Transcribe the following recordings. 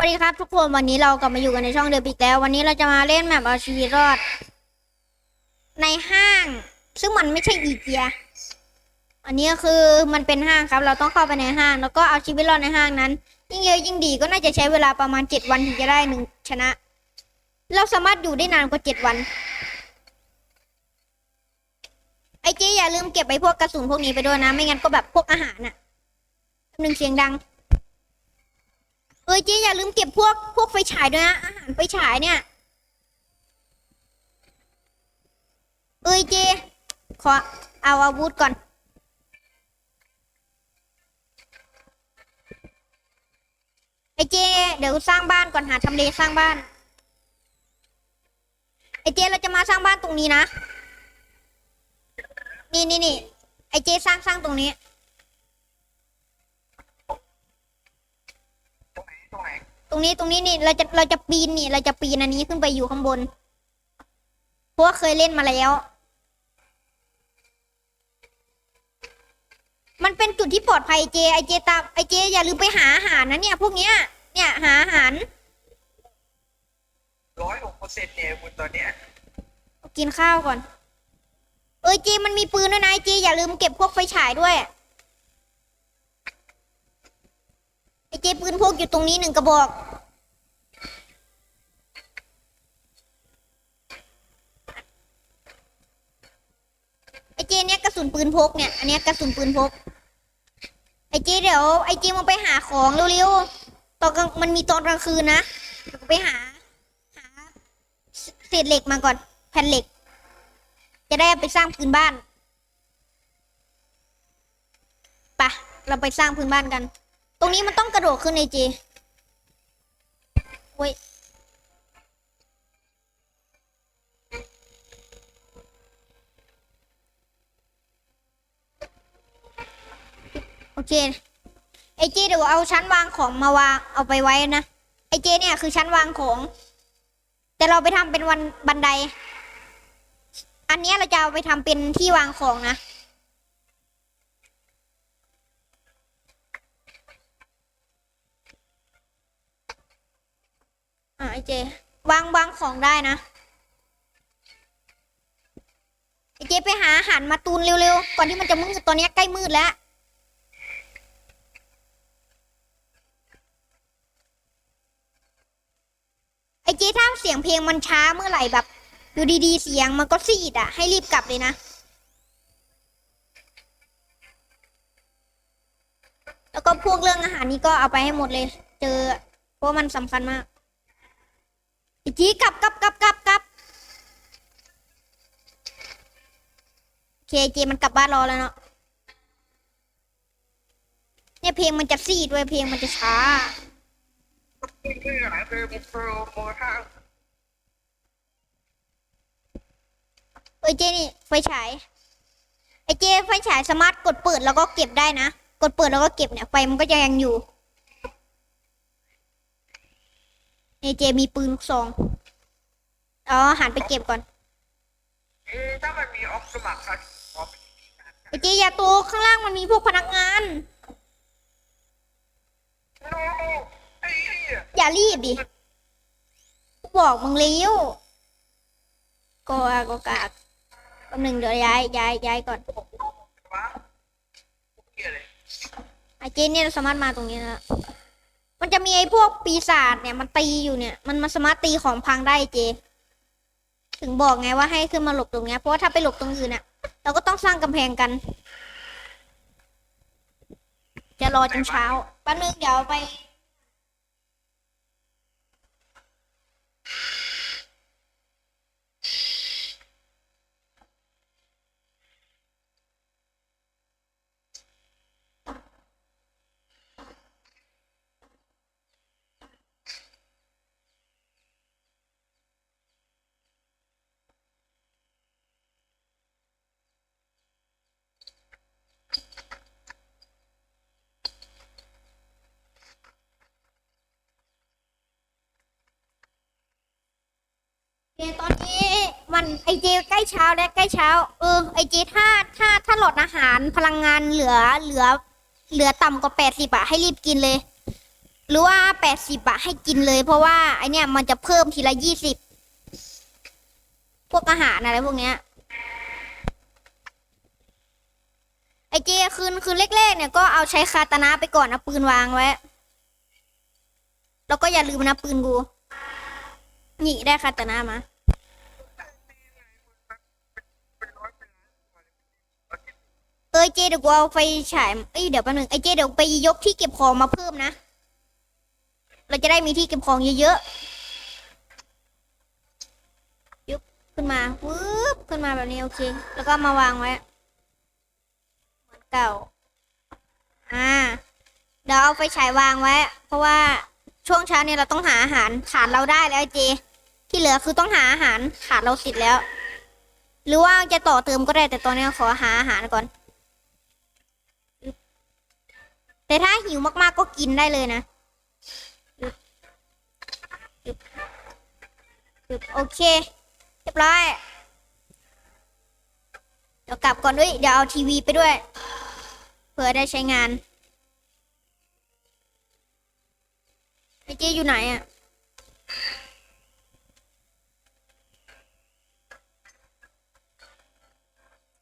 วัสดีครับทุกคนวันนี้เรากลับมาอยู่กันในช่องเดอะปิกแล้ว วันนี้เราจะมาเล่นแมปเอาชีวิตรอด ในห้าง ซึ่งมันไม่ใช่อีเกีย อันนี้คือมันเป็นห้างครับ เราต้องเข้าไปในห้าง แล้วก็เอาชีวิตรอดในห้างนั้น ยิ่งเยอะยิ่งดีก็น่าจะใช้เวลาประมาณเจ็ดวันถึงจะได้หนึ่งชนะ เราสามารถอยู่ได้นานกว่าเจ็ดวัน ไอ้เจ๊อย่าลืมเก็บไอ้พวกกระสุนพวกนี้ไปด้วยนะ ไม่งั้นก็แบบพวกอาหารน่ะหนึ่งเสียงดัง เอ้ยเจ๊อย่าลืมเก็บพวกพวกไฟฉายด้วยนะ อาหารไฟฉายเนี่ย เอ้ยเจ๊ขอเอาอาวุธก่อน ไอ้เจ เดี๋ยวสร้างบ้านก่อนหาทำเลสร้างบ้าน ไอ้เจเราจะมาสร้างบ้านตรงนี้นะ นี่นี่นี่ไอ้เจสร้างสร้างตรงนี้ ตรงไหน ตรงไหนตรงนี้ตรงนี้นี่เราจะเราจะปีนนี่ เราจะปีนอันนี้ขึ้นไปอยู่ข้างบน เพราะว่าเคยเล่นมาแล้ว มันเป็นจุดที่ปลอดภัยเจ ไอเจตามไอเจ อย่าลืมไปหาอาหารนะเนี่ย พวกเนี้ย เนี่ยหาอาหารร้อยหกเปอร์เซ็นต์เนี่ยคุณตอนเนี้ยกินข้าวก่อน เอ้ยเจมันมีปืนด้วยนะไอเจอย่าลืมเก็บพวกไฟฉายด้วยไอเจปืนพกอยู่ตรงนี้หนึ่งกระบอก ไอเจเนี่ยกระสุนปืนพกเนี่ยอันเนี้ยกระสุนปืนพก ไอเจเดี๋ยวไอเจมึงไปหาของเร็วๆตอนกลางมันมีตอนกลางคืนนะเดี๋ยวไปหาหาเศษเหล็กมาก่อน แผ่นเหล็ก จะได้เอาไปสร้างพื้นบ้านปะเราไปสร้างพื้นบ้านกัน ตรงนี้มันต้องกระโดดขึ้นไอเจเว้ย โอเคไอเจเดี๋ยวเอาชั้นวางของมาวางเอาไปไว้นะไอเจเนี่ยคือชั้นวางของ แต่เราไปทำเป็นวันบันได อันนี้เราจะเอาไปทำเป็นที่วางของนะอะไอเจ วางวางของได้นะไอเจไปหาอาหารมาตูนเร็วๆก่อนที่มันจะมืดตอนนี้ใกล้มืดแล้ว ไอเจถ้าเสียงเพลงมันช้าเมื่อไหร่แบบอยู่ดีๆเสียงมันก็ซีดอะ ให้รีบกลับเลยนะ แล้วก็พวกเรื่องอาหารนี้ก็เอาไปให้หมดเลย เจอ เพราะมันสำคัญมากไอจีกลับกลับกลับกลับกลับเคเจมันกลับบ้านรอแล้วเนาะเนี่ยเพลงมันจะซีดด้วยเพลงมันจะช้า เพื่อนคือโปรโมชั่นเอ้ยเจนี่ไฟฉายไอเจไฟฉายสามารถกดเปิดแล้วก็เก็บได้นะ กดเปิดแล้วก็เก็บเนี่ยไฟมันก็จะยังอยู่ไอเจมีปืนลูกซองอ๋อหันไปเก็บก่อนเอ๊ถ้ามันมีออฟสมัครครับออฟไอเจอย่าโตข้างล่างมันมีพวกพนักงานโน อย่ารีบดิบอกมึงเลี้ยวก็อากกากแป๊บหนึ่งเดี๋ยวย้ายย้ายย้ายก่อนไอเจนเนี่ยเราสามารถมาตรงนี้นะมันจะมีไอพวกปีศาจเนี่ยมันตีอยู่เนี่ย มันมันสามารถตีของพังได้เจ ถึงบอกไงว่าให้ขึ้นมาหลบตรงเนี้ยเพราะว่าถ้าไปหลบตรงอื่นน่ะเราก็ต้องสร้างกำแพงกัน จะรอจนเช้าแป๊บนึงเดี๋ยวไป เจตอนนี้มัน ไอเจใกล้เช้าแล้วใกล้เช้า เออไอเจถ้าถ้าถ้าหลอดอาหารพลังงานเหลือเหลือ เหลือต่ำกว่าแปดสิบอะให้รีบกินเลย หรือว่าแปดสิบอะให้กินเลย เพราะว่าไอเนี้ยมันจะเพิ่มทีละยี่สิบพวกอาหารอะไรพวกเนี้ยไอเจคืนคืนแรกๆเนี่ยก็เอาใช้คาตานะไปก่อนนะปืนวางไว้ แล้วก็อย่าลืมนะปืนกูนี่ได้คาตานะมา เอ้ยเจเดี๋ยวกูเอาไฟฉายเอ้ยเดี๋ยวแป๊บนึงไอเจเดี๋ยวไปยกที่เก็บของมาเพิ่มนะ เราจะได้มีที่เก็บของเยอะๆยกขึ้นมาวืบขึ้นมาแบบนี้โอเค แล้วก็มาวางไว้เหมือนเก่า อ่า เดี๋ยวเอาไฟฉายวางไว้ เพราะว่าช่วงเช้าเนี่ยเราต้องหาอาหารขาดเราได้แล้วไอเจ ที่เหลือคือต้องหาอาหารขาดเราเสร็จแล้ว หรือว่าจะต่อเติมก็ได้แต่ตอนนี้ขอหาอาหารก่อน แต่ถ้าหิวมากๆก็กินได้เลยนะโอเค เรียบร้อย เดี๋ยวกลับก่อนด้วย เดี๋ยวเอาทีวีไปด้วย เผื่อได้ใช้งานไอเจอยู่ไหนอะ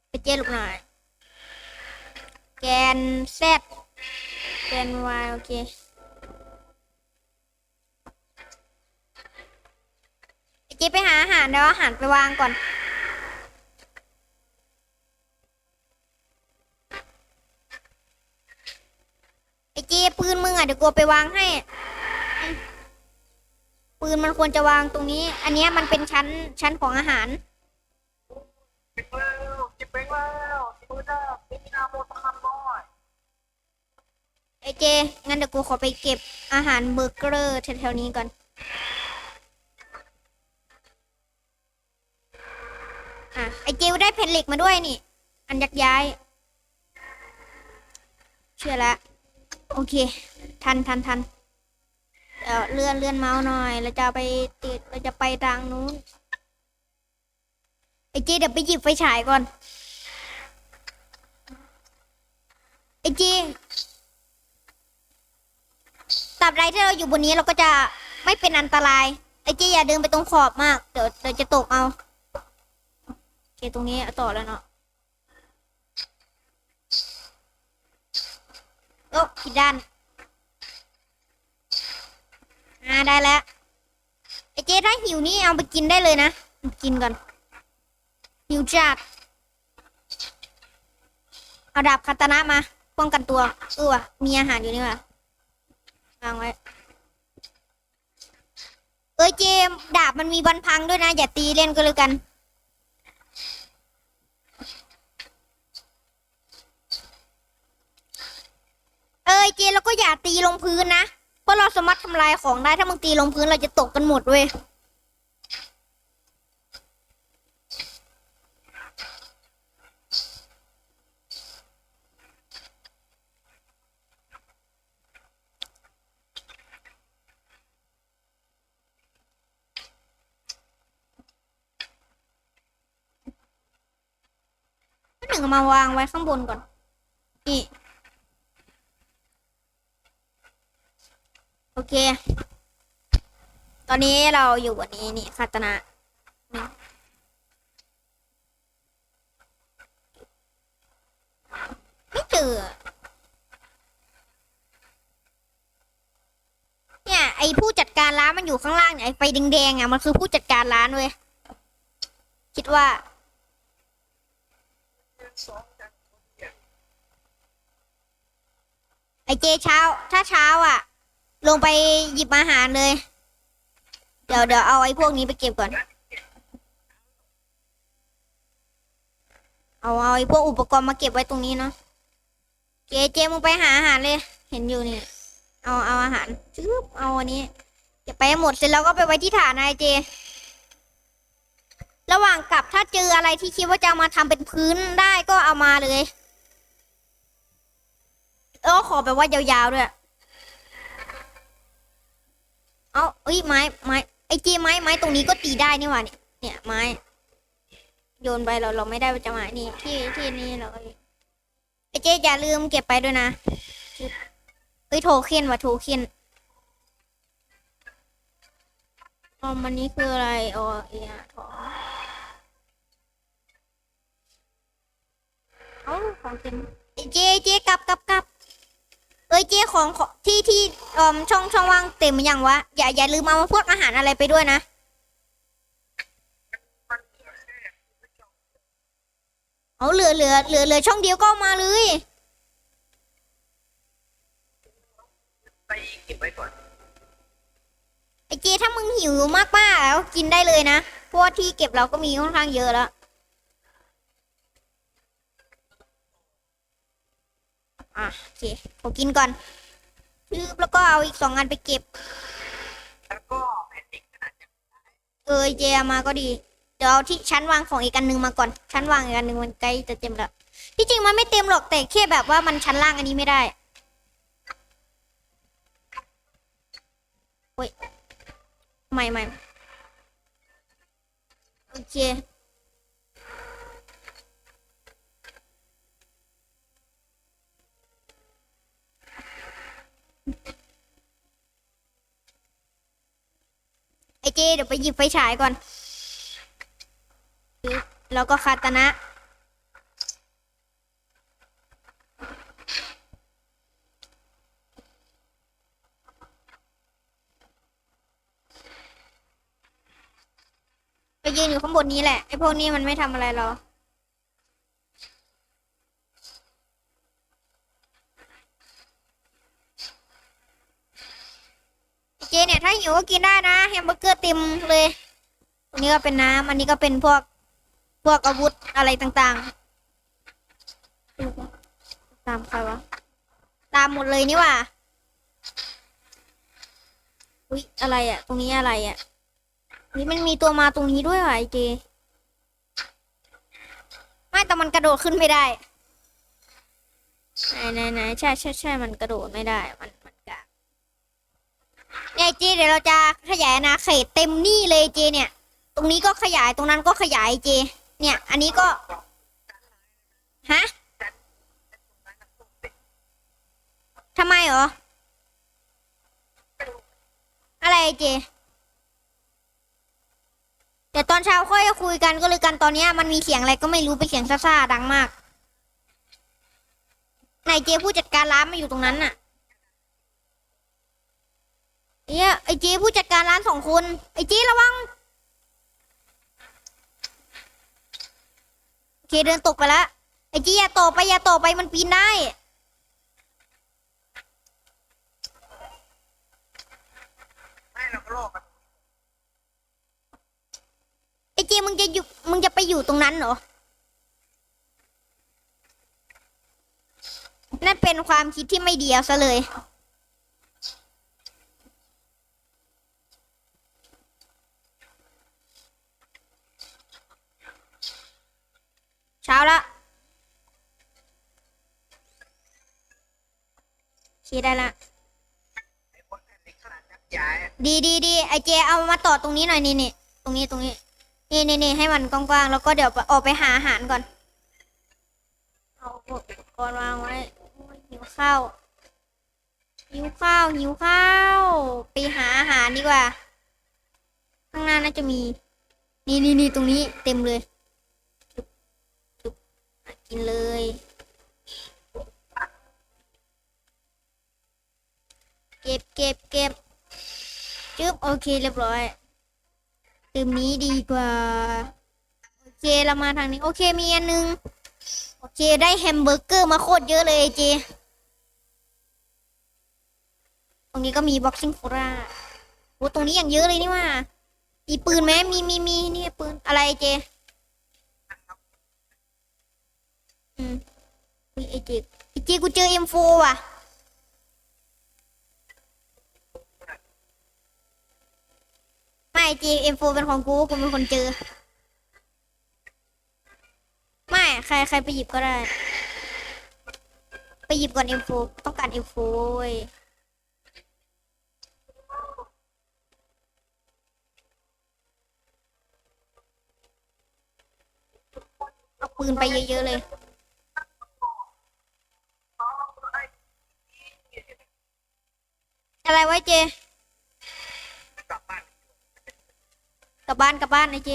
ไอเจหลบหน่อย แกนแซด แกน y โอเคไอเจ๊ไปหาอาหารเดี๋ยวอาหารไปวางก่อน ไอจ๊ปืนมึงอะเดี๋ยวกูเอาไปวางให้ ปืนมันควรจะวางตรงนี้ อันนี้มันเป็นชั้นชั้นของอาหาร เจ งั้นเดี๋ยวกูขอไปเก็บอาหารเบอร์เกอร์แถวๆนี้ก่อนอะไอเจได้แผ่นเหล็กมาด้วยนี่ อันยักย้าย เชื่อแล้วโอเค ทันทันทันเดี๋ยวเลื่อนเลื่อนเมาส์หน่อย เราจะไปติดเราจะไปทางนู้นไอเจเดี๋ยวไปหยิบไฟฉายก่อนไอเจ ตราบใดที่เราอยู่บนนี้เราก็จะไม่เป็นอันตราย ไอ้เจ๊อย่าเดินไปตรงขอบมาก เดี๋ยวเดี๋ยวจะตกเอาโอเคตรงนี้ต่อแล้วเนาะโอ้ผิดด้านอ่าได้แล้ว ไอ้เจ๊ถ้าหิวนี่เอาไปกินได้เลยนะ กินก่อน หิวจัดเอาดาบคาตานะมา ป้องกันตัวเออว่ะมีอาหารอยู่นี่ว่ะ วางไว้เอ้ยเจมดาบมันมีบันพังด้วยนะ อย่าตีเล่นก็เลยกัน เอ้ยเจแล้วก็อย่าตีลงพื้นนะ เพราะเราสามารถทำลายของได้ถ้ามึงตีลงพื้นเราจะตกกันหมดเว้ย นึ่งมาวางไว้ข้างบนก่อนนี่โอเค ตอนนี้เราอยู่วันนี้นี่คาตนะไม่เจอเนี่ย ไอผู้จัดการร้านมันอยู่ข้างล่างเนี่ยไอไฟแดงๆอะมันคือผู้จัดการร้านเว้ยคิดว่า ไอเจเช้า ถ้าเช้าอะ ลงไปหยิบอาหารเลย เดี๋ยวเดี๋ยวเอาไอ้พวกนี้ไปเก็บก่อน เอาเอาไอ้พวกอุปกรณ์มาเก็บไว้ตรงนี้เนาะ เจเจมึงไปหาอาหารเลย เห็นอยู่นี่ เอาเอาอาหารจึ๊บเอาอันนี้เก็บไปให้หมดเสร็จแล้วก็ไปไว้ที่ฐานนายเจ ระหว่างกลับถ้าเจออะไรที่คิดว่าจะมาทำเป็นพื้นได้ก็เอามาเลยเออขอแบบว่ายาวๆด้วย เอาเอ้ยไม้ไม้ไอเจไม้ไม้ตรงนี้ก็ตีได้นี่หว่าเนี่ยเนี่ยไม้ โยนไปเราเราไม่ได้จะม้นี่ที่ที่นี่เราไอเจอย่าลืมเก็บไปด้วยนะเอ้ยโทเค็นว่ะโทเค็นอมอันนี้คืออะไรอ๋อเอียทองเอ้า ของเต็มเจเจกลับกลับกลับเอ้ยเจของของที่ที่เอ่อช่องช่องว่างเต็มหรือยังวะอย่าอย่าลืมเอาพวกอาหารอะไรไปด้วยนะมันเหลือแค่ไม่จบเอาเหลือเหลือเหลือเหลือช่องเดียวก็เอามาเลยไปเก็บไว้ก่อนไอเจถ้ามึงหิวมากๆแล้วกินได้เลยนะเพราะว่าที่เก็บเราก็มีค่อนข้างเยอะแล้ว อะโอเคผมกินก่อนลืบแล้วก็เอาอีกสองอันไปเก็บ แล้วก็แผ่นดินขนาดนี้เออเจเอามาก็ดี เดี๋ยวเอาที่ชั้นวางของอีกอันหนึ่งมาก่อน ชั้นวางอีกอันหนึ่งมันใกล้จะเต็มแล้ว ที่จริงมันไม่เต็มหรอกแต่แค่แบบว่ามันชั้นล่างอันนี้ไม่ได้โอ้ย ไม่ไม่โอเค ไอเจเดี๋ยวไปหยิบไฟฉายก่อน แล้วก็คาตนะ ไปยืนอยู่ข้างบนนี้แหละ ไอพวกนี้มันไม่ทำอะไรเรา เนี่ย ถ้าหิวก็กินได้นะแฮมเบอร์เกอร์เต็มเลยตรงนี้ก็เป็นน้ำอันนี้ก็เป็นพวกพวกอาวุธอะไรต่างๆ ตามใครวะ ตามหมดเลยนี่ว่าอุ๊ยอะไรอะตรงนี้อะไรอะนี่มันมีตัวมาตรงนี้ด้วยเหรอไอเจไม่แต่มันกระโดดขึ้นไม่ได้ไหนไหนไหนใช่ใช่ใช่มันกระโดดไม่ได้มัน ไอเจเดี๋ยวเราจะขยายอาณาเขตเต็มนี่เลยเจเนี่ย ตรงนี้ก็ขยายตรงนั้นก็ขยายเจ เนี่ย อันนี้ก็ฮะทำไมเหรอ อะไรเจ เดี๋ยวตอนเช้าค่อยคุยกันก็เลยกันตอนนี้มันมีเสียงอะไรก็ไม่รู้เป็นเสียงซ่าๆดังมากนายเจผู้จัดการร้านมาอยู่ตรงนั้นน่ะ เอ้ยไอเจผู้จัดการร้านสองคนไอเจระวังโอเคเดินตกไปแล้วไอเจอย่าต่อไปอย่าต่อไปมันปีนได้ไม่เราก็โลกมันไอเจมึงจะอยู่มึงจะไปอยู่ตรงนั้นเหรอนั่นเป็นความคิดที่ไม่ดีเอาซะเลย เช้าละคิดได้ละไอ้คนแผ่นดินขนาดยักษ์ใหญ่อะดีดีดีไอเจเอามาต่อตรงนี้หน่อยนี่นี่ตรงนี้ตรงนี้ นี่นี่นี่ให้มันกว้างๆแล้วก็เดี๋ยวออกไปหาอาหารก่อนเอาอุปกรณ์วางไว้โอ้ยหิวข้าวหิวข้าวหิวข้าวไปหาอาหารดีกว่า ข้างหน้าน่าจะมี นี่นี่นี่ตรงนี้เต็มเลยจุ๊บจุ๊บอะ กินเลย เก็บเก็บเก็บจึ๊บโอเคเรียบร้อยตื่มนี้ดีกว่า โอเคเรามาทางนี้ โอเคมีอันนึง โอเคได้แฮมเบอร์เกอร์มาโคตรเยอะเลยเจตรงนี้ก็มีบ็อกซิ่งโคราโอ้ตรงนี้อย่างเยอะเลยนี่ว่า มีปืนไหมมีมีมีนี่ปืนอะไรเจ อืมอุ๊ย ไอ้เจไอ้เจกูเจอเอ็มโฟว่ะไม่จีเอ็มโฟเป็นของกูกูเป็นคนเจอ ไม่ใครใครไปหยิบก็ได้ ไปหยิบก่อนเอ็มโฟต้องการเอ็มโฟเว้ยเอาปืนไปเยอะๆเลย อะไรไว้เจ กลับบ้านกลับบ้านกลับบ้านไอเจ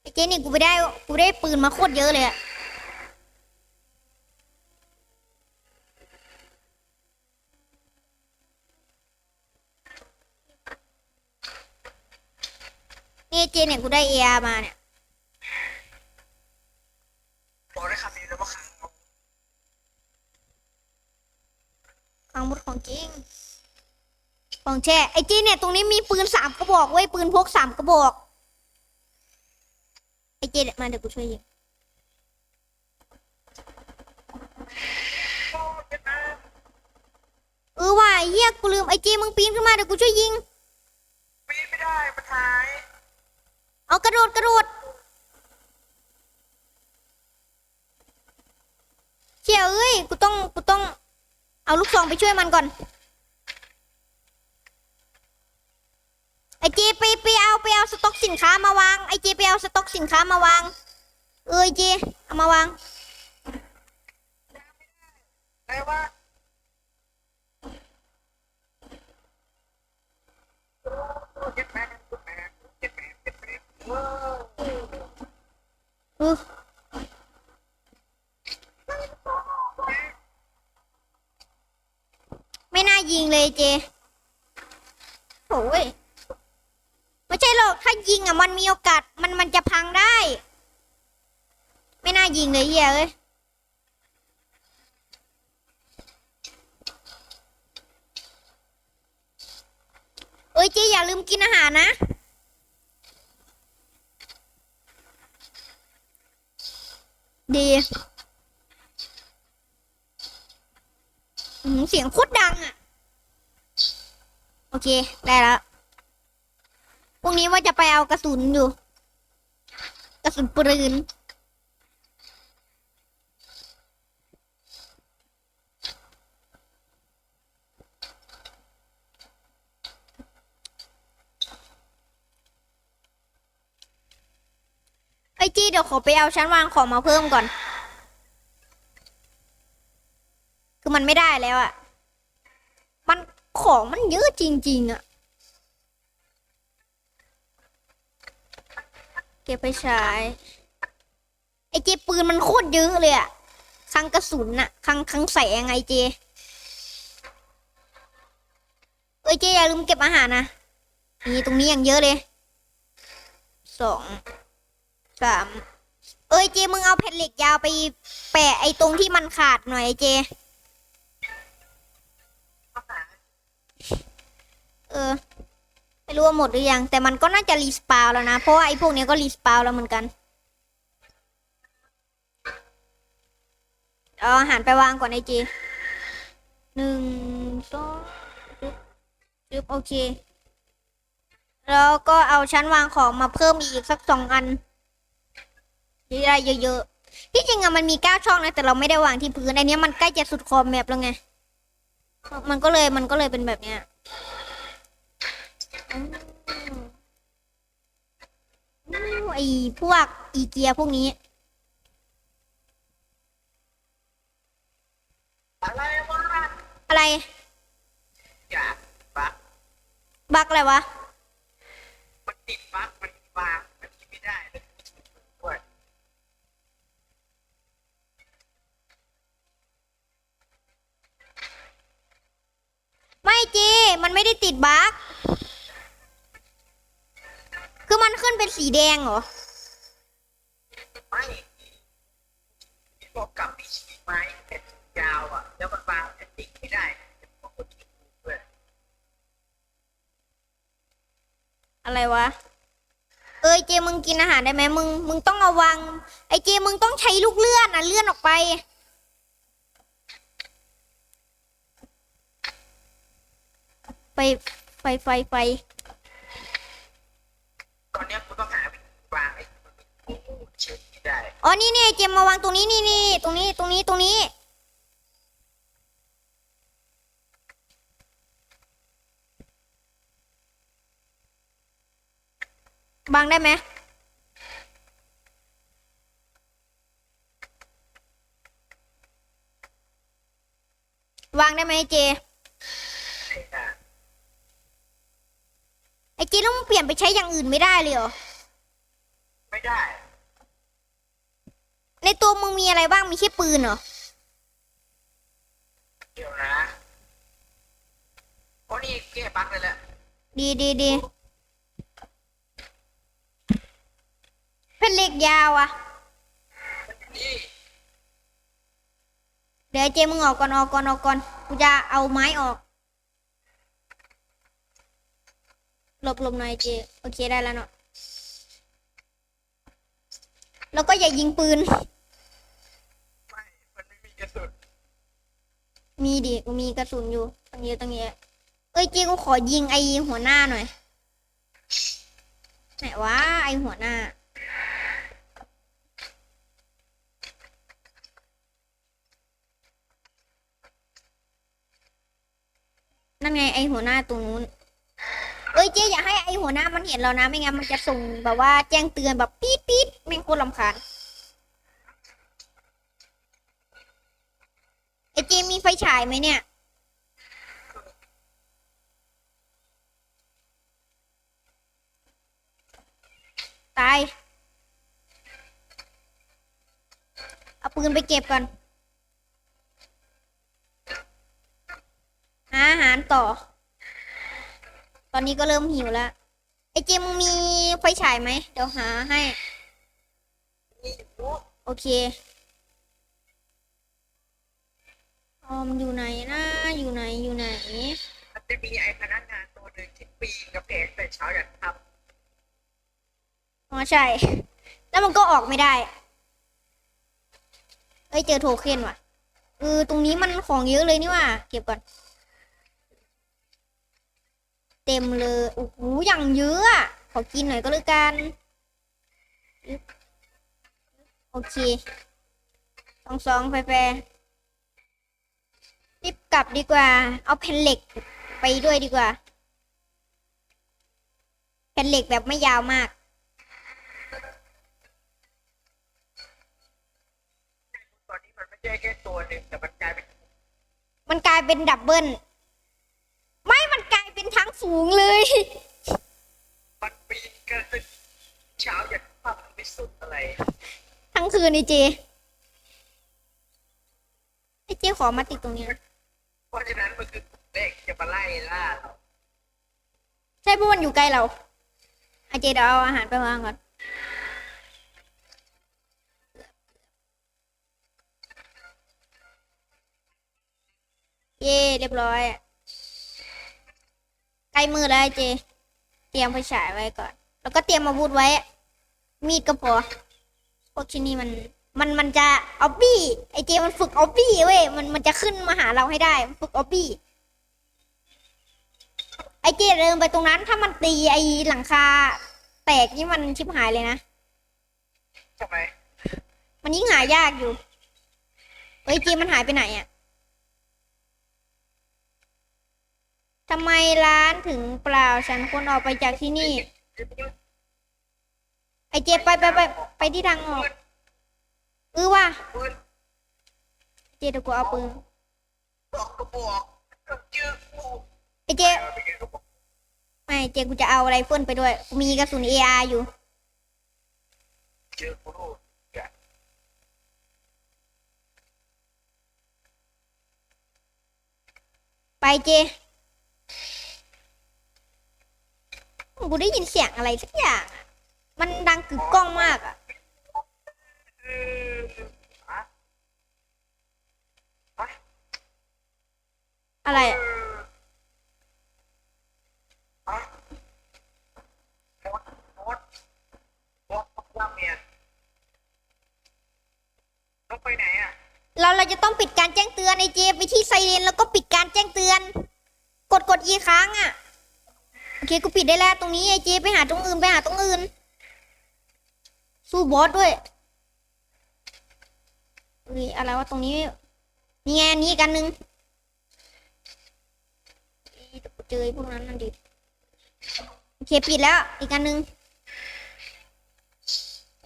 ไอเจนี่กูไปได้กูได้ปืนมาโคตรเยอะเลยอะนี่เจเนี่ยกูได้เออามาเนี่ย บอกได้คำนี้แล้วว่าครั้ง ฟังห มดของจริงของแช่ไอเจเนี่ยตรงนี้มีปืนสามกระบอกเว้ยปืนพกสามกระบอกไอเจเนี่ยมาเดี๋ยวกูช่วยยิงโอ้เจ็บนะเออว่ะไอ้เฮียกูลืมไอเจมึงปีนขึ้นมาเดี๋ยวกูช่วยยิงปีนไม่ได้มันหายเอากระโดดกระโดดเชี่ยเอ้ยกูต้องกูต้อง เอาลูกซองไปช่วยมันก่อน ไอเจไปไปเอาไปเอาสต็อกสินค้ามาวาง ไอเจไปเอาสต็อกสินค้ามาวาง เออไอเจเอามาวางได้ว่าเจ็บแม่เจ็บแม่เจ็บแม่เจ็บแม่เออ ยิงเลยเจโอ้ยไม่ใช่หรอกถ้ายิงอะมันมีโอกาสมันมันจะพังได้ ไม่น่ายิงเลยเฮียเอ้ยเอ้ยเจอย่าลืมกินอาหารนะดีหือเสียงโคตรดังอะ เคได้แล้วพรุ่งนี้ว่าจะไปเอากระสุนอยู่ กระสุนปืนไอจี้เดี๋ยวขอไปเอาชั้นวางของมาเพิ่มก่อน คือมันไม่ได้แล้วอะ ของมันเยอะจริง ๆอะเก็บไปใช้ ไอ้เจปืนมันโคตรเยอะเลยอะคลังกระสุนอะคลังคลังแสงไงเจ เอ้ยเจอย่าลืมเก็บอาหารนะ นี่ตรงนี้อย่างเยอะเลย สอง สาม เอ้ยเจมึงเอาแผ่นเหล็กยาวไปแปะไอ้ตรงที่มันขาดหน่อยไอ้เจ เออ ไม่รู้ว่าหมดหรือยัง แต่มันก็น่าจะรีสปาวแล้วนะ เพราะว่าไอ้พวกนี้ก็รีสปาวแล้วเหมือนกัน เอาอาหารไปวางก่อนไอ้เจหนึ่งสองจึ๊บโอเค แล้วก็เอาชั้นวางของมาเพิ่มอีกสักสองอันจะได้เยอะๆ ที่จริงอะมันมีเก้าช่องนะ แต่เราไม่ได้วางที่พื้นอันเนี้ยมันใกล้จะสุดคอมแมปแล้วไง มันก็เลยมันก็เลยเป็นแบบเนี้ย ไอพวกอีเกียพวกนี้อะไรวะอะไรอย่าบักบักอะไรวะ มันติดบักมันวางมันกินไม่ได้เลยด้วยไม่จีมันไม่ได้ติดบัก คือมันขึ้นเป็นสีแดงเหรอ ไม่ที่บอกกลับมีชีไม้เป็นยาวอะ แล้วมันวางแผ่นติกไม่ได้เป็นพวกคนที่ดูด้วยอะไรวะ เอ้ยเจมึงกินอาหารได้ไหมมึง มึงต้องเอาวางไอเจมึงต้องใช้ลูกเลื่อนนะเลื่อนออกไป ไปไฟไฟ ไฟ อ๋อนี่นี่ไอเจมมาวางตรงนี้นี่นี่ตรงนี้ตรงนี้ตรงนี้วางได้ไหมวางได้ไหมไอเจไอ้น่ะไอเจแล้วมึงเปลี่ยนไปใช้อย่างอื่นไม่ได้เลยเหรอ ไม่ได้ ในตัวมึงมีอะไรบ้าง มีแค่ปืนเหรอ เดี๋ยวนะโอ้นี่แก้บั๊กเลยแหละดีดีดีเป็นเหล็กยาวอะมันอยู่นี่เดี๋ยวเจมึงออกก่อนออกก่อนออกก่อนกูจะเอาไม้ออก หลบหลบหน่อยเจ โอเคได้แล้วเนาะ แล้วก็อย่ายิงปืน ไม่มันไม่มีกระสุนมีดิกูมีกระสุนอยู่ตั้งเยอะตั้งแยะเอ้ยเจกูขอยิงไอหัวหน้าหน่อยไหนวะไอหัวหน้า นั่นไงไอหัวหน้าตรงนู้น ยเจ๊อย่าให้ไอหัวหน้ามันเห็นเรานะ ไม่งั้นมันจะส่งแบบว่าแจ้งเตือนแบบปี๊ดปี๊ดแม่งโคตรลำคาญไอเจ๊มีไฟฉายไหมเนี่ยตาย เอาปืนไปเก็บก่อน หาอาหารต่อ อนนี้ก็เริ่มหิวแล้วไอเจมมึงมีไฟฉายไหมเดี๋ยวหาให้นี่อยู่โอเคออมอยู่ไหนนะอยู่ไหนอยู่ไหนมันจะมีไอ้พนักงานตัวหนึ่งที่ปีนกระเพงแต่เช้ายันค่อ๋อใช่ แล้วมันก็ออกไม่ได้ เอ้ยเจอโทเค็นว่ะเออตรงนี้มันของเยอะเลยนี่ว่ะเก็บก่อน เต็มเลยโอ้โหอย่างเยอะอะ ขอกินหน่อยก็แล้วกัน โอเคสองสองแฟร์รีบกลับดีกว่า เอาแผ่นเหล็กไปด้วยดีกว่า แผ่นเหล็กแบบไม่ยาวมาก ตอนนี้มันไม่ใช่แค่ตัวหนึ่งแต่มันกลายเป็น มันกลายเป็นดับเบิลไม่ มันกลาย เป็นทั้งสูงเลย มันปีนกันเป็นเช้ายันค่ำไม่สุดอะไร ทั้งคืนไอเจไอเจขอมาติดตรงนี้นะเพราะฉะนั้นมันคือเด็กจะมาไล่ล่าเราใช่เพราะมันอยู่ใกล้เราไอเจเดี๋ยวเอาอาหารไปวางก่อน เย่เรียบร้อยอะ ใกล้มือแล้วไอเจ เตรียมไฟฉายไว้ก่อน แล้วก็เตรียมอาวุธไว้ มีดก็พอพวกที่นี่มัน มันมันจะออบบี้ไอเจมันฝึกออบบี้เว้ยมันมันจะขึ้นมาหาเราให้ได้มันฝึกออบบี้ไอเจเดินไปตรงนั้น ถ้ามันตีไอหลังคา แตกนี่มันชิบหายเลยนะทำไมมันยิ่งหายากอยู่เฮ้ยเจมันหายไปไหนอะ ทำไมร้านถึงเปล่าฉันควรออกไปจากที่นี่ ไอเจไปไปไปไปที่ทางออกเออว่ะเจเดี๋ยวกูเอาปืนบอกก็บอกเจอกูไอเจไม่เจกูจะเอาอะไรเฟิลไปด้วยกูมีกระสุนเออาอยู่จื้อย่าไปเจ กูได้ยินเสียงอะไรสักอย่างอะมันดังกึกก้องมากอะเอออะอะอะไรอะอะโน้ตโน้ตโน้ตว่าเมียน้องไปไหนอะเราเราจะต้องปิดการแจ้งเตือนไอเจไปที่ไซเรนแล้วก็ปิดการแจ้งเตือน กดกดยีค้างอะโอ เคกูปิดได้แล้วตรงนี้ไอเจไปหาตรงอื่นไปหาตรงอื่น สู้บอสด้วยเฮ้ยอะไรวะตรงนี้ นี่ไงอันนี้อีกอันหนึ่งเจอพวกนั้นนั่นดิโอเคปิดแล้วอีกอันหนึ่ง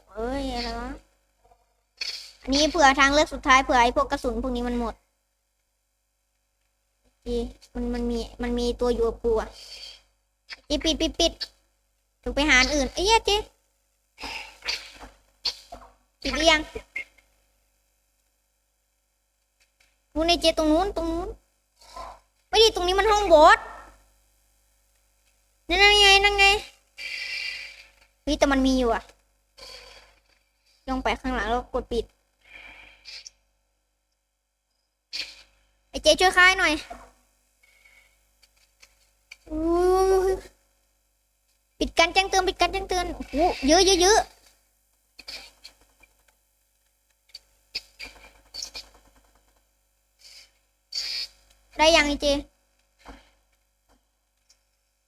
เอ้ยอะไรวะอันนี้เผื่อทางเลือกสุดท้ายเผื่อไอ้พวกกระสุนพวกนี้มันหมดมันมันมีมันมีตัวอยู่กับกูอะ เจปิดปิดปิดถูกไปหาอันอื่นเอ้ยเจ๊ปิดหรือยังนู้นในเจตรงนู้นตรงนู้น ไม่ดีตรงนี้มันห้องบอสนั่นไงนั่นไงเฮ้ยแต่มันมีอยู่อะย่องไปข้างหลังแล้วกดปิด ไอเจช่วยค่ายหน่อย ปิดการแจ้งเตือนปิดการแจ้งเตือนโอ้เยอะเยอะเยอะได้ยังไอเจ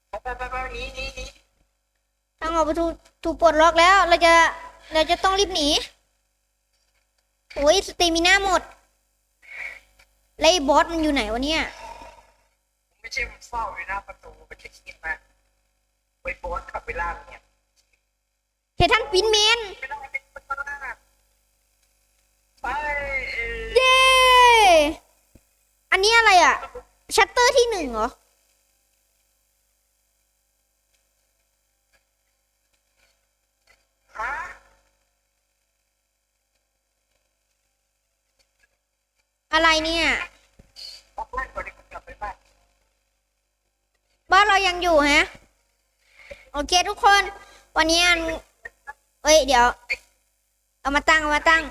ไปไปไปไปหนีหนีหนีทางออกประตูถูกปลดล็อกแล้วเราจะเราจะต้องรีบหนีโอ้ยสเตมิน่าหมดแล้วไอ้บอสมันอยู่ไหนวะเนี่ย ใช่มันเฝ้าอยู่หน้าประตูมันจะคิดมาไว้โบสขับไปล่างเนี่ยเททันปินเมนไม่ต้องไปประตูหน้าไปเออเย้อันนี้อะไรอะ ชัตเตอร์ที่หนึ่งเหรอฮะอะไรเนี่ยออกแรกก่อนดีกลับไปบ้าน บ้านเรายังอยู่ฮะ โอเคทุกคน วันนี้อันเอ้ย เดี๋ยว เอามาตั้ง เอามาตั้ง